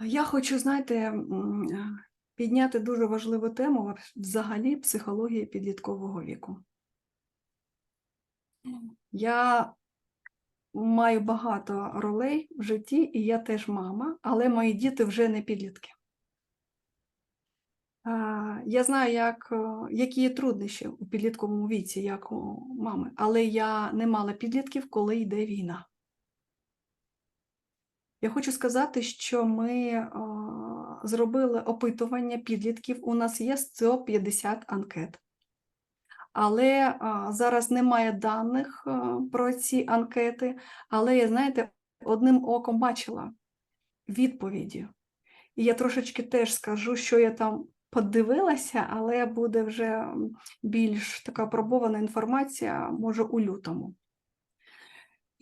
Я хочу, знаєте, е, підняти дуже важливу тему взагалі психології підліткового віку. Я маю багато ролей в житті, і я теж мама, але мої діти вже не підлітки. Я знаю, як, е, які є труднощі у підлітковому віці, як у мами, але я не мала підлітків, коли йде війна. Я хочу сказати, що ми зробили опитування підлітків. У нас є 150 анкет. Але зараз немає даних про ці анкети. Але я, знаєте, одним оком бачила відповіді. І я трошечки теж скажу, що я там подивилася, але буде вже більш така пробована інформація, може, у лютому.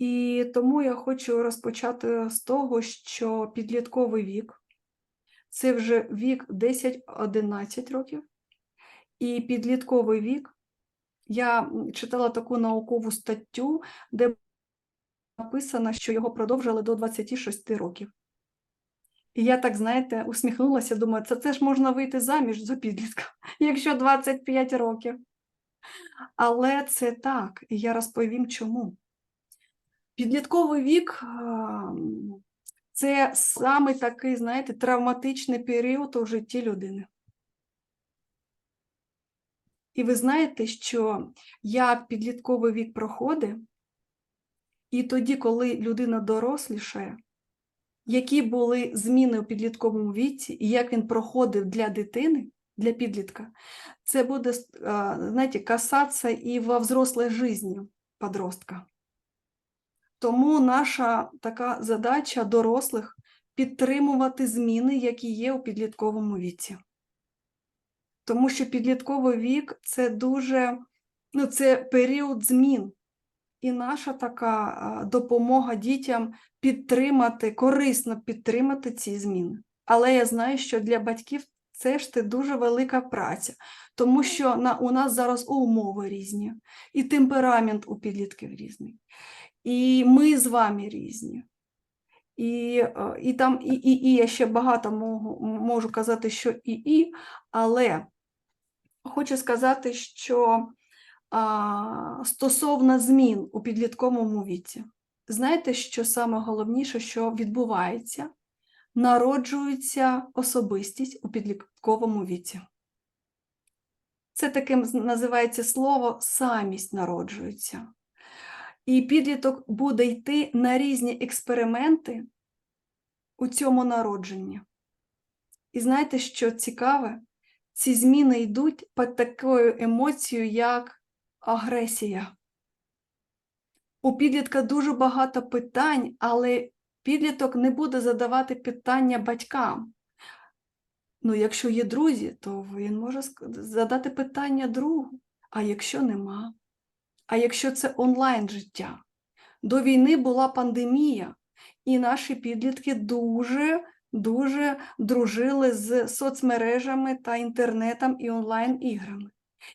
І тому я хочу розпочати з того, що підлітковий вік це вже вік 10-11 років, і підлітковий вік. Я читала таку наукову статтю, де написано, що його продовжили до 26 років. І я так, знаєте, усміхнулася, думаю, це теж можна вийти заміж за підлітка, якщо 25 років. Але це так, і я розповім чому. Підлітковий вік це саме такий, знаєте, травматичний період у житті людини. І ви знаєте, що як підлітковий вік проходить, і тоді, коли людина дорослішає, які були зміни у підлітковому віці, і як він проходив для дитини, для підлітка, це буде, знаєте, касатися і во взрослій житті подростка. Тому наша така задача дорослих підтримувати зміни, які є у підлітковому віці. Тому що підлітковий вік це дуже ну, це період змін. І наша така допомога дітям підтримати, корисно підтримати ці зміни. Але я знаю, що для батьків це ж це дуже велика праця, тому що на, у нас зараз умови різні, і темперамент у підлітків різний. І ми з вами різні. І, е, і там і, і, і я ще багато можу, можу казати, що і, і, але хочу сказати, що а, стосовно змін у підлітковому віці, знаєте, що саме головніше, що відбувається? Народжується особистість у підлітковому віці. Це таким називається слово самість народжується. І підліток буде йти на різні експерименти у цьому народженні. І знаєте, що цікаве? Ці зміни йдуть під такою емоцією, як агресія. У підлітка дуже багато питань, але підліток не буде задавати питання батькам. Ну, якщо є друзі, то він може задати питання другу, а якщо нема? А якщо це онлайн життя? До війни була пандемія, і наші підлітки дуже дуже дружили з соцмережами та інтернетом і онлайн-іграми.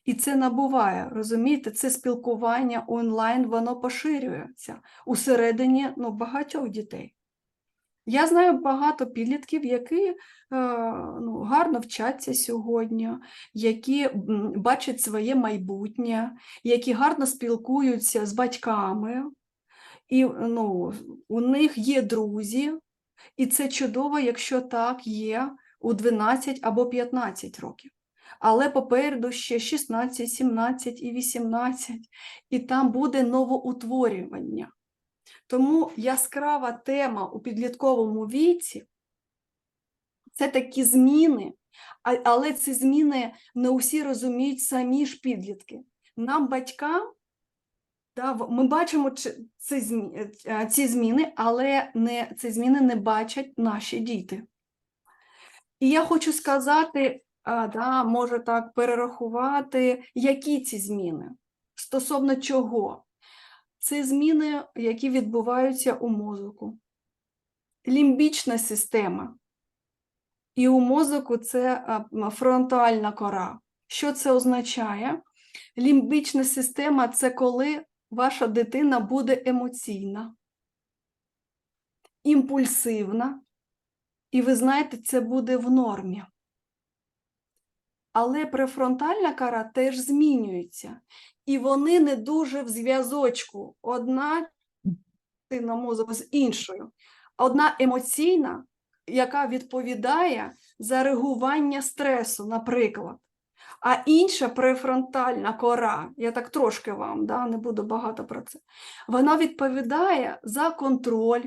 І це набуває, розумієте, це спілкування онлайн, воно поширюється усередині ну, багатьох дітей. Я знаю багато підлітків, які е, ну, гарно вчаться сьогодні, які бачать своє майбутнє, які гарно спілкуються з батьками, і ну, у них є друзі, і це чудово, якщо так є у 12 або 15 років. Але попереду ще 16, 17 і 18, і там буде новоутворювання. Тому яскрава тема у підлітковому віці це такі зміни, але ці зміни не усі розуміють самі ж підлітки. Нам, батькам, ми бачимо е, ці зміни, але не, ці зміни не бачать наші діти. І я хочу сказати, а, да, може так перерахувати, які ці зміни, стосовно чого. Це зміни, які відбуваються у мозку. Лімбічна система. І у мозку це фронтальна кора. Що це означає? Лімбічна система це коли ваша дитина буде емоційна, імпульсивна, І ви знаєте, це буде в нормі. Але префронтальна кора теж змінюється. І вони не дуже в зв'язочку. Одна частина мозку з іншою. Одна емоційна, яка відповідає за реагування стресу, наприклад. А інша префронтальна кора, я так трошки вам да, не буду багато про це, вона відповідає за контроль,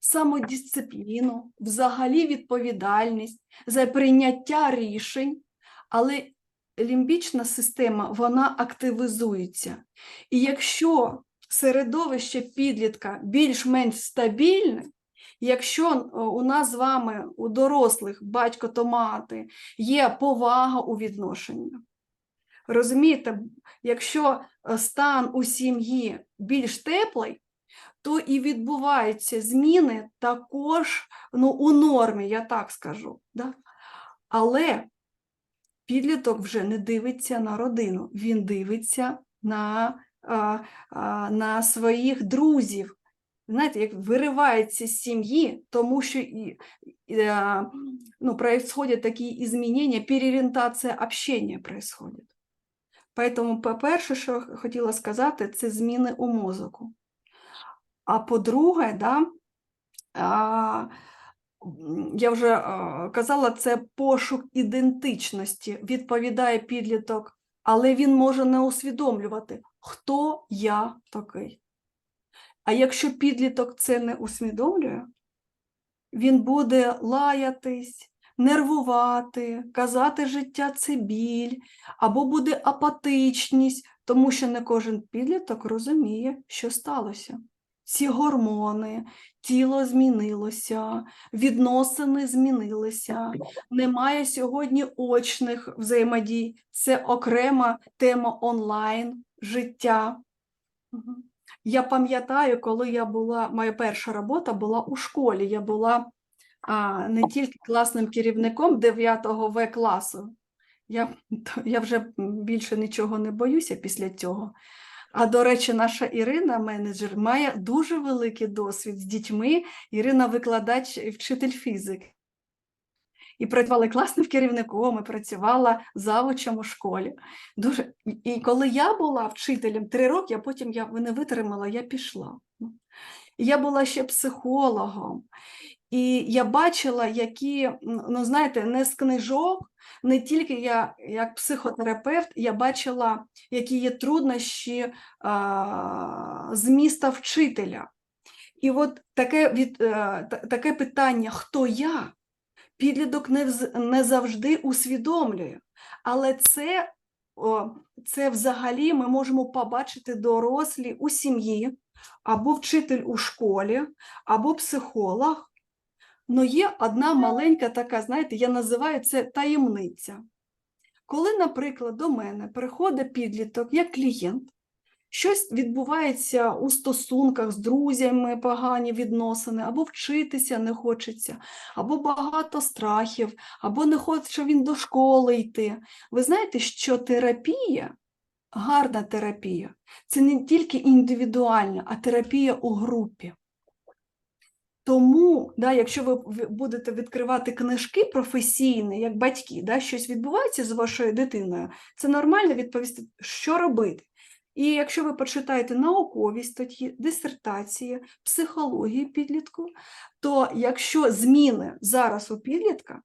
самодисципліну, взагалі відповідальність, за прийняття рішень, але лімбічна система вона активізується. І якщо середовище підлітка більш-менш стабільне, якщо е, у нас з вами, у дорослих, батько то мати, є повага у відношенні, розумієте, якщо е, стан у сім'ї більш теплий, то і відбуваються зміни також ну, у нормі, я так скажу. Да? Але підліток вже не дивиться на родину, він дивиться на, на своїх друзів. Знаєте, як виривається з сім'ї, тому що і, і, ну, происходят такі змінення, переорієнтація общення происходит. Поэтому, по-перше, що хотіла сказати, це зміни у мозоку. А по-друге, да, а, я вже казала, це пошук ідентичності, відповідає підліток, але він може не усвідомлювати, хто я такий. А якщо підліток це не усвідомлює, він буде лаятись, нервувати, казати життя це біль, або буде апатичність, тому що не кожен підліток розуміє, що сталося. Ці гормони, тіло змінилося, відносини змінилися, немає сьогодні очних взаємодій, це окрема тема онлайн життя. Я пам'ятаю, коли я була, моя перша робота була у школі. Я була а, не тільки класним керівником 9 В класу. Я, я вже більше нічого не боюся після цього. А до речі, наша Ірина, менеджер, має дуже великий досвід з дітьми. Ірина викладач і вчитель фізики. І працювала класним керівником, і працювала завучем у школі. Дуже... І коли я була вчителем три роки, а потім я не витримала, я пішла. Я була ще психологом, і я бачила, які, ну знаєте, не з книжок, не тільки я як психотерапевт, я бачила, які є труднощі а, з міста вчителя. І от таке, від, е, таке питання, хто я, підліток не, не завжди усвідомлює. Але це, це взагалі ми можемо побачити дорослі у сім'ї, або вчитель у школі, або психолог. Ну, є одна маленька така, знаєте, я називаю це таємниця. Коли, наприклад, до мене приходить підліток як клієнт, щось відбувається у стосунках з друзями, погані відносини, або вчитися не хочеться, або багато страхів, або не хоче він до школи йти. Ви знаєте, що терапія, гарна терапія, це не тільки індивідуальна, а терапія у групі. Тому, да, якщо ви будете відкривати книжки професійні, як батьки, да, щось відбувається з вашою дитиною, це нормально відповісти, що робити. І якщо ви почитаєте наукові статті, дисертації, психології підлітку, то якщо зміни зараз у підлітка,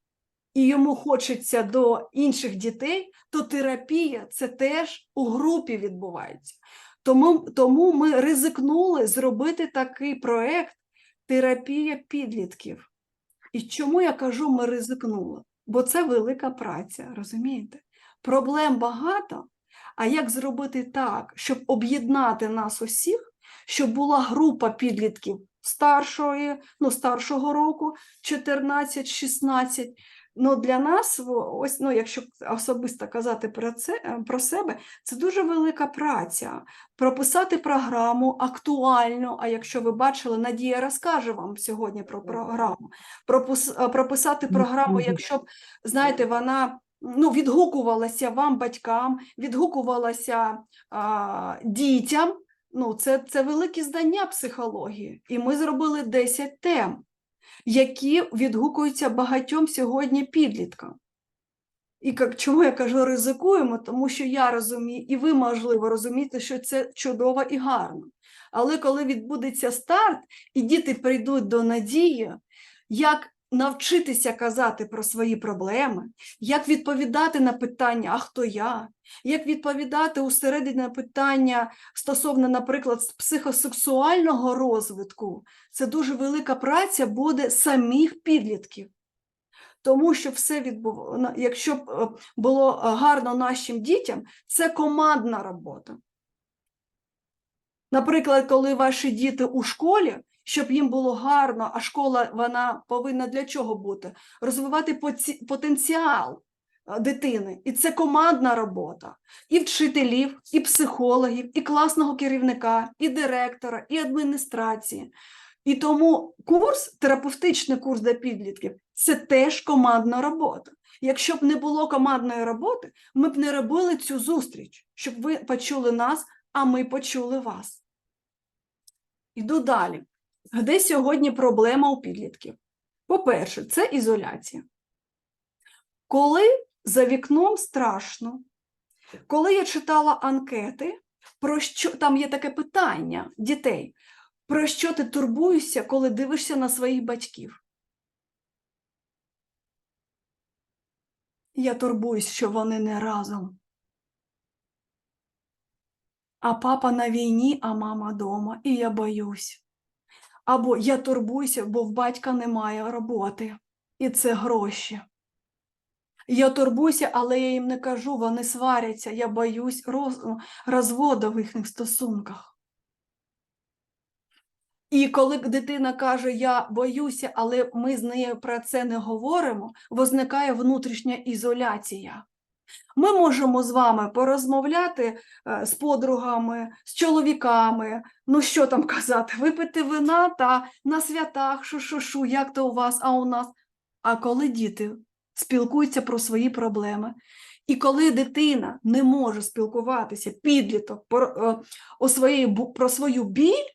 і йому хочеться до інших дітей, то терапія це теж у групі відбувається. Тому, тому ми ризикнули зробити такий проект терапія підлітків. І чому я кажу, ми ризикнули? Бо це велика праця, розумієте? Проблем багато. А як зробити так, щоб об'єднати нас усіх, щоб була група підлітків старшої, ну, старшого року, 14-16. Ну, для нас, ось, ну, якщо особисто казати про це е, про себе, це дуже велика праця. Прописати програму актуальну. А якщо ви бачили, Надія розкаже вам сьогодні про програму. Пропис, е, прописати програму, якщо б, знаєте, вона ну, відгукувалася вам, батькам, відгукувалася а, дітям. Ну, це, це великі знання психології. І ми зробили 10 тем. Які відгукуються багатьом сьогодні підліткам. І як, чому я кажу ризикуємо? Тому що я розумію, і ви, можливо, розумієте, що це чудово і гарно. Але коли відбудеться старт, і діти прийдуть до надії, як навчитися казати про свої проблеми, як відповідати на питання, а хто я, як відповідати усередині питання стосовно, наприклад, психосексуального розвитку, це дуже велика праця буде самих підлітків. Тому що все відбув... якщо б е, було гарно нашим дітям, це командна робота. Наприклад, коли ваші діти у школі, щоб їм було гарно, а школа вона повинна для чого бути? Розвивати потенціал е, дитини. І це командна робота і вчителів, і психологів, і класного керівника, і директора, і адміністрації. І тому курс, терапевтичний курс для підлітків, це теж командна робота. Якщо б не було командної роботи, ми б не робили цю зустріч, щоб ви почули нас, а ми почули вас. Іду далі. Де сьогодні проблема у підлітків? По-перше, це ізоляція. Коли за вікном страшно, коли я читала анкети, про що там є таке питання дітей, про що ти турбуєшся, коли дивишся на своїх батьків? Я турбуюсь, що вони не разом. А папа на війні, а мама дома, і я боюсь. Або я турбуюся, бо в батька немає роботи, і це гроші. Я турбуюся, але я їм не кажу, вони сваряться, я боюсь роз... розводу в їхніх стосунках. І коли дитина каже, я боюся, але ми з нею про це не говоримо, возникає внутрішня ізоляція. Ми можемо з вами порозмовляти е, з подругами, з чоловіками, ну що там казати, випити вина та на святах, шу-шу-шу, як то у вас, а у нас. А коли діти спілкуються про свої проблеми, і коли дитина не може спілкуватися, підліток про, е, о своєї, про свою біль,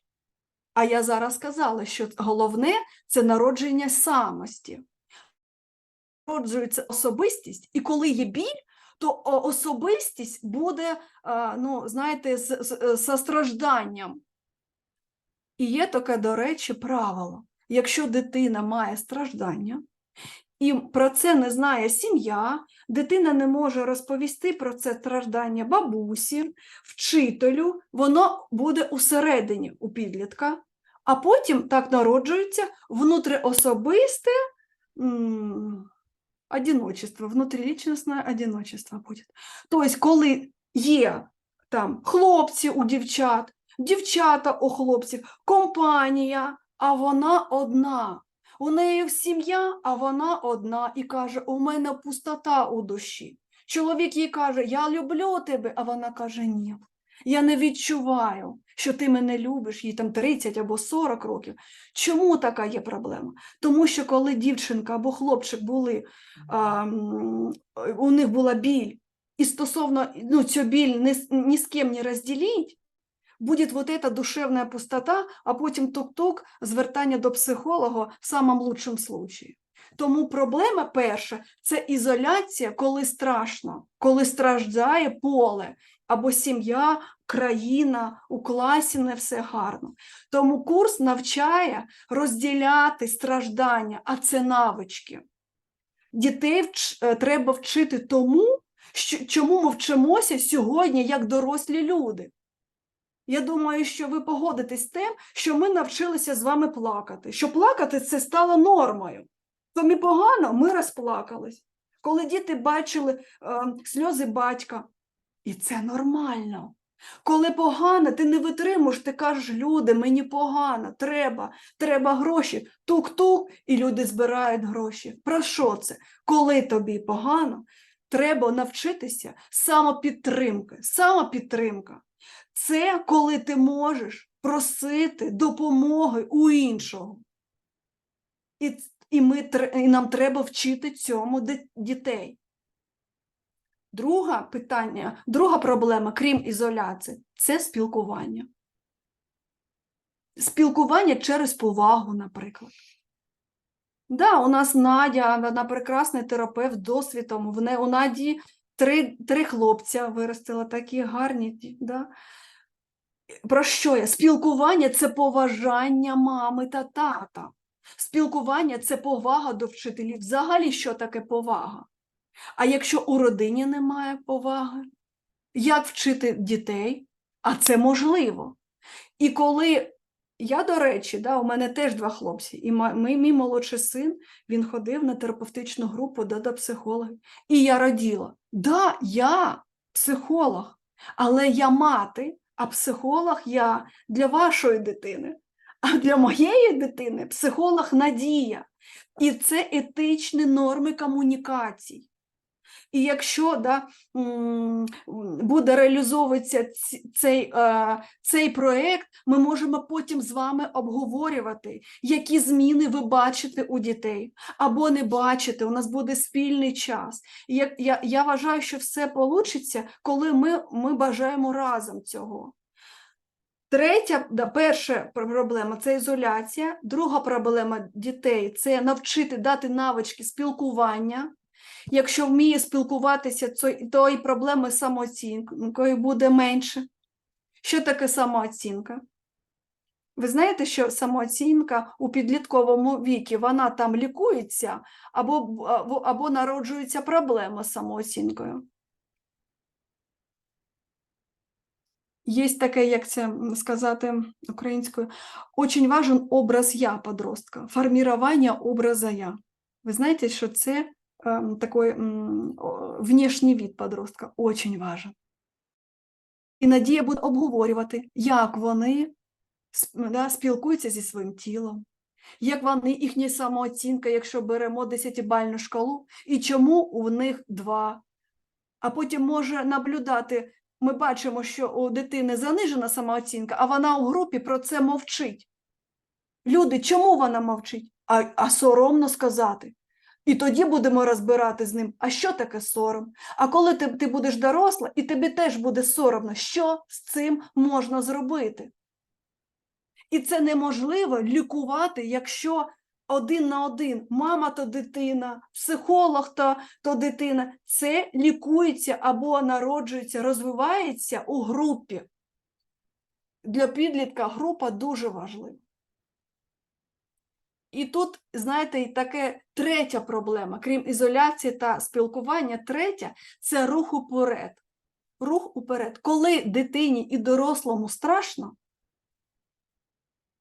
а я зараз сказала, що головне це народження самості. Народжується особистість, і коли є біль, то особистість буде, ну, знаєте, з, з, з стражданням. І є таке, до речі, правило. Якщо дитина має страждання, і про це не знає сім'я, дитина не може розповісти про це страждання бабусі, вчителю, воно буде усередині у підлітка, а потім так народжується внутриособисте одиночество, внутриличностне одиночество буде. Тобто, коли є там хлопці у дівчат, дівчата у хлопців, компанія, а вона одна. У неї сім'я, а вона одна і каже: у мене пустота у душі. Чоловік їй каже: Я люблю тебе, а вона каже: Ні. Я не відчуваю, що ти мене любиш, їй там 30 або 40 років. Чому така є проблема? Тому що коли дівчинка або хлопчик були, а, у них була біль, і стосовно ну, цю біль ні, ні з ким не розділіть, буде вот эта душевна пустота, а потім тук-тук, звертання до психолога в самому лучшому случаї. Тому проблема перша це ізоляція, коли страшно, коли страждає поле або сім'я, країна, у класі не все гарно. Тому курс навчає розділяти страждання, а це навички. Дітей вч- е, треба вчити тому, що, чому ми вчимося сьогодні як дорослі люди. Я думаю, що ви погодитесь з тим, що ми навчилися з вами плакати. Що плакати це стало нормою. Тобі погано, ми розплакались. Коли діти бачили е, сльози батька, і це нормально. Коли погано, ти не витримуєш, ти кажеш, люди, мені погано, треба, треба гроші, тук-тук, і люди збирають гроші. Про що це? Коли тобі погано, треба навчитися самопідтримки. Самопідтримка. Це коли ти можеш просити допомоги у іншого. І, і, ми, і нам треба вчити цьому дітей. Друге питання, друга проблема, крім ізоляції, це спілкування. Спілкування через повагу, наприклад. Да, у нас Надя, вона прекрасний терапевт досвідом. В не, у Наді три, три хлопця виростила, такі гарні. Да? Про що я? Спілкування це поважання мами та тата. Спілкування це повага до вчителів. Взагалі, що таке повага? А якщо у родині немає поваги, як вчити дітей? А це можливо. І коли я, до речі, да, у мене теж два хлопці, і мій, мій молодший син він ходив на терапевтичну групу до, до психологів. І я раділа: да, я психолог, але я мати, а психолог я для вашої дитини. А для моєї дитини психолог Надія. І це етичні норми комунікацій. І якщо да, буде реалізовуватися цей, е, цей проєкт, ми можемо потім з вами обговорювати, які зміни ви бачите у дітей або не бачите. У нас буде спільний час. Я, я, я вважаю, що все вийде, коли ми, ми бажаємо разом цього. Третя, да, перша проблема це ізоляція. Друга проблема дітей це навчити дати навички спілкування. Якщо вміє спілкуватися, то, і проблеми з самооцінкою буде менше. Що таке самооцінка? Ви знаєте, що самооцінка у підлітковому віці вона там лікується або, або народжується проблема з самооцінкою. Є таке, як це сказати українською, очень важен образ я подростка, формування образа я. Ви знаєте, що це такий м, о, подростка очень важен. І Надія буде обговорювати, як вони да, спілкуються зі своїм тілом, як вони, їхня самооцінка, якщо беремо 10-бальну шкалу, і чому у них два. А потім може наблюдати, ми бачимо, що у дитини занижена самооцінка, а вона у групі про це мовчить. Люди, чому вона мовчить? А, а соромно сказати. І тоді будемо розбирати з ним, а що таке сором? А коли ти, ти будеш доросла, і тобі теж буде соромно, що з цим можна зробити? І це неможливо лікувати, якщо один на один мама то дитина, психолог то, то дитина. Це лікується або народжується, розвивається у групі. Для підлітка група дуже важлива. І тут, знаєте, і таке третя проблема, крім ізоляції та спілкування, третя це рух уперед. Рух уперед. Коли дитині і дорослому страшно,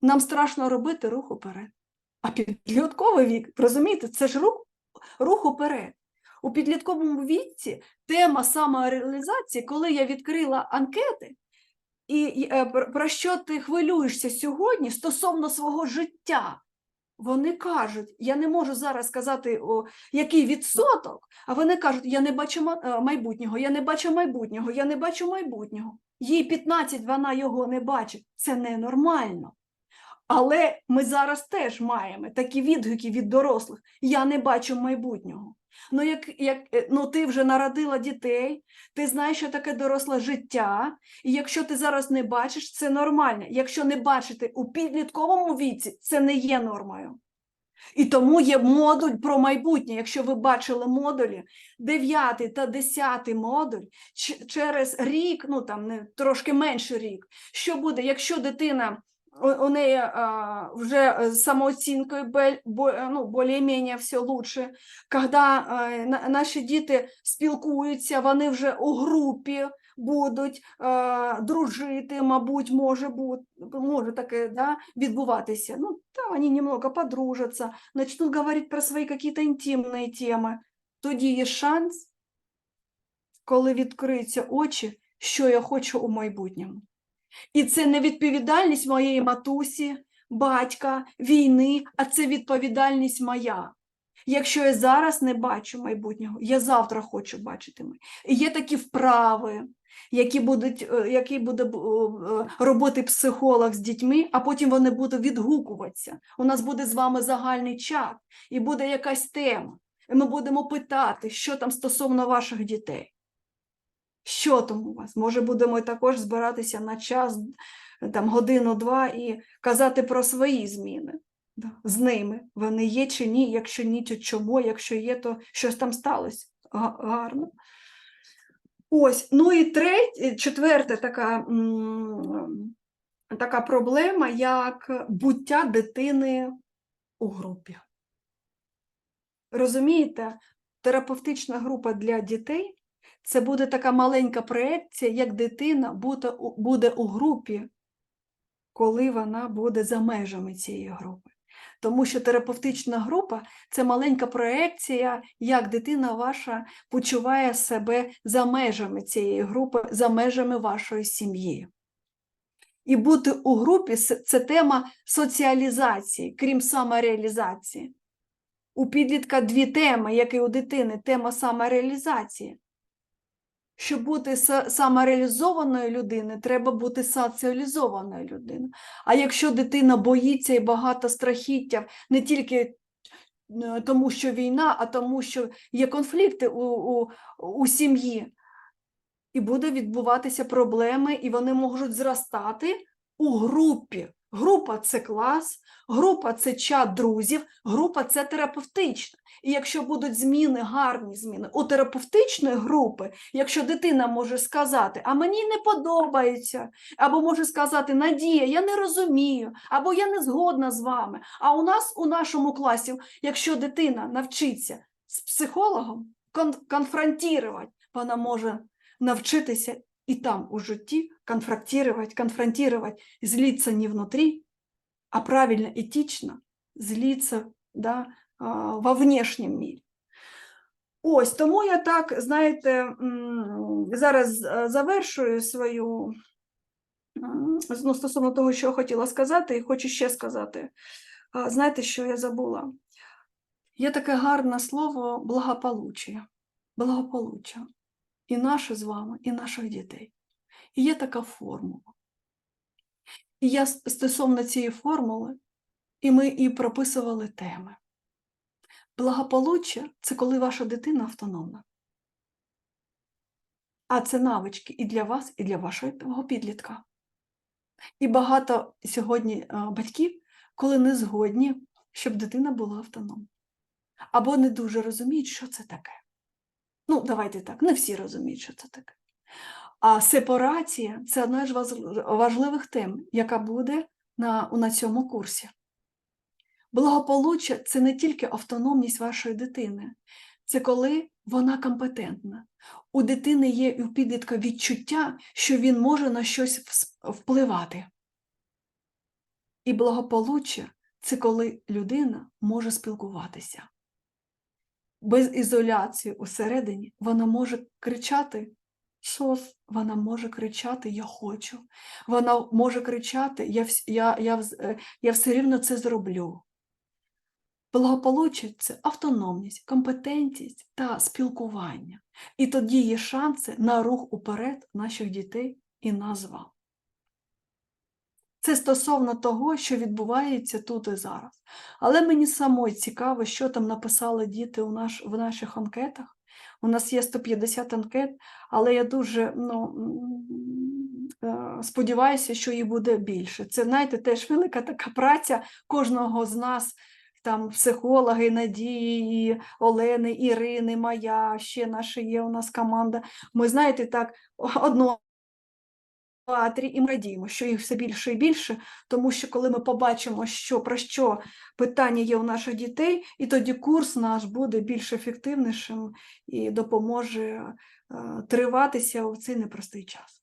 нам страшно робити рух уперед. А підлітковий вік, розумієте, це ж рух, рух уперед. У підлітковому віці тема самореалізації, коли я відкрила анкети, і, і е, про- про що ти хвилюєшся сьогодні стосовно свого життя, вони кажуть, я не можу зараз сказати, о, який відсоток, а вони кажуть, я не бачу е, майбутнього, я не бачу майбутнього, я не бачу майбутнього. Їй 15, вона його не бачить. Це ненормально. Але ми зараз теж маємо такі відгуки від дорослих. Я не бачу майбутнього. Ну, як, як, е, ну ти вже народила дітей, ти знаєш, що таке доросле життя, і якщо ти зараз не бачиш, це нормально. Якщо не бачити у підлітковому віці, це не є нормою. І тому є модуль про майбутнє. Якщо ви бачили модулі, 9 та 10 модуль через рік, ну там не трошки менше рік, що буде, якщо дитина у, неї а, вже з самооцінкою бель- ну, більш-менш все лучше, коли а, наші діти спілкуються, вони вже у групі будуть а, дружити, мабуть, може бути, може таке да, відбуватися. Ну, та вони немного подружаться, начнут говорити про свої какие-то інтимні теми. Тоді є шанс, коли відкриються очі, що я хочу у майбутньому. І це не відповідальність моєї матусі, батька, війни, а це відповідальність моя. Якщо я зараз не бачу майбутнього, я завтра хочу бачити. І є такі вправи, які будуть, е, які буде е, робити психолог з дітьми, а потім вони будуть відгукуватися. У нас буде з вами загальний чат, і буде якась тема. І ми будемо питати, що там стосовно ваших дітей. Що там у вас? Може, будемо також збиратися на час, там годину-два і казати про свої зміни. з ними. Вони є чи ні, якщо ні, то чому, якщо є, то щось там сталося. Га- Гарно. Ось, ну і третє, четверта така, така проблема, як буття дитини у групі. Розумієте, терапевтична група для дітей це буде така маленька проекція, як дитина буде, у- групі, коли вона буде за межами цієї групи. Тому що терапевтична група це маленька проекція, як дитина ваша почуває себе за межами цієї групи, за межами вашої сім'ї. І бути у групі це тема соціалізації, крім самореалізації. У підлітка дві теми, як і у дитини, тема самореалізації. Щоб бути самореалізованою людиною, треба бути соціалізованою людиною. А якщо дитина боїться і багато страхіття не тільки е, тому, що війна, а тому, що є конфлікти у, у, у сім'ї, і буде відбуватися проблеми, і вони можуть зростати у групі. Група це клас, група це чат друзів, група це терапевтична. І якщо будуть зміни, гарні зміни у терапевтичної групи, якщо дитина може сказати, а мені не подобається, або може сказати Надія, я не розумію, або я не згодна з вами. А у нас у нашому класі, якщо дитина навчиться з психологом кон- конфронтувати, вона може навчитися і там у житті конфронтировать, конфронтировать, злиться не внутри, а правильно, этично злиться да, во внешнем мірі. Ось тому я так, знаєте, зараз завершую свою ну, стосовно того, що я хотіла сказати, і хочу ще сказати. Знаєте, що я забула? Є таке гарне слово благополуччя. Благополуччя. І наше з вами, і наших дітей. І є така формула. І я стосовно цієї формули, і ми і прописували теми. Благополуччя це коли ваша дитина автономна. А це навички і для вас, і для вашого підлітка. І багато сьогодні батьків, коли не згодні, щоб дитина була автономна. Або не дуже розуміють, що це таке. Ну, давайте так, не всі розуміють, що це таке. А сепарація це одна з важливих тем, яка буде на, на цьому курсі. Благополуччя це не тільки автономність вашої дитини, це коли вона компетентна. У дитини є і у підлітка відчуття, що він може на щось впливати. І благополуччя це коли людина може спілкуватися. Без ізоляції усередині вона може кричати «Сос», вона може кричати Я хочу. Вона може кричати Я, я, я, е, я все рівно це зроблю. Благополуччя це автономність, компетентність та спілкування. І тоді є шанси на рух уперед наших дітей і нас з. Це стосовно того, що відбувається тут і зараз. Але мені самой цікаво, що там написали діти у наш, в наших анкетах. У нас є 150 анкет, але я дуже ну, е, сподіваюся, що їх буде більше. Це, знаєте, теж велика така праця кожного з нас, там психологи Надії, і Олени, Ірини, моя, ще наша є у нас команда. Ми, знаєте, так, одного театрі і ми радіємо, що їх все більше і більше, тому що коли ми побачимо, що про що питання є у наших дітей, і тоді курс наш буде більш ефективнішим і допоможе е, триватися у цей непростий час.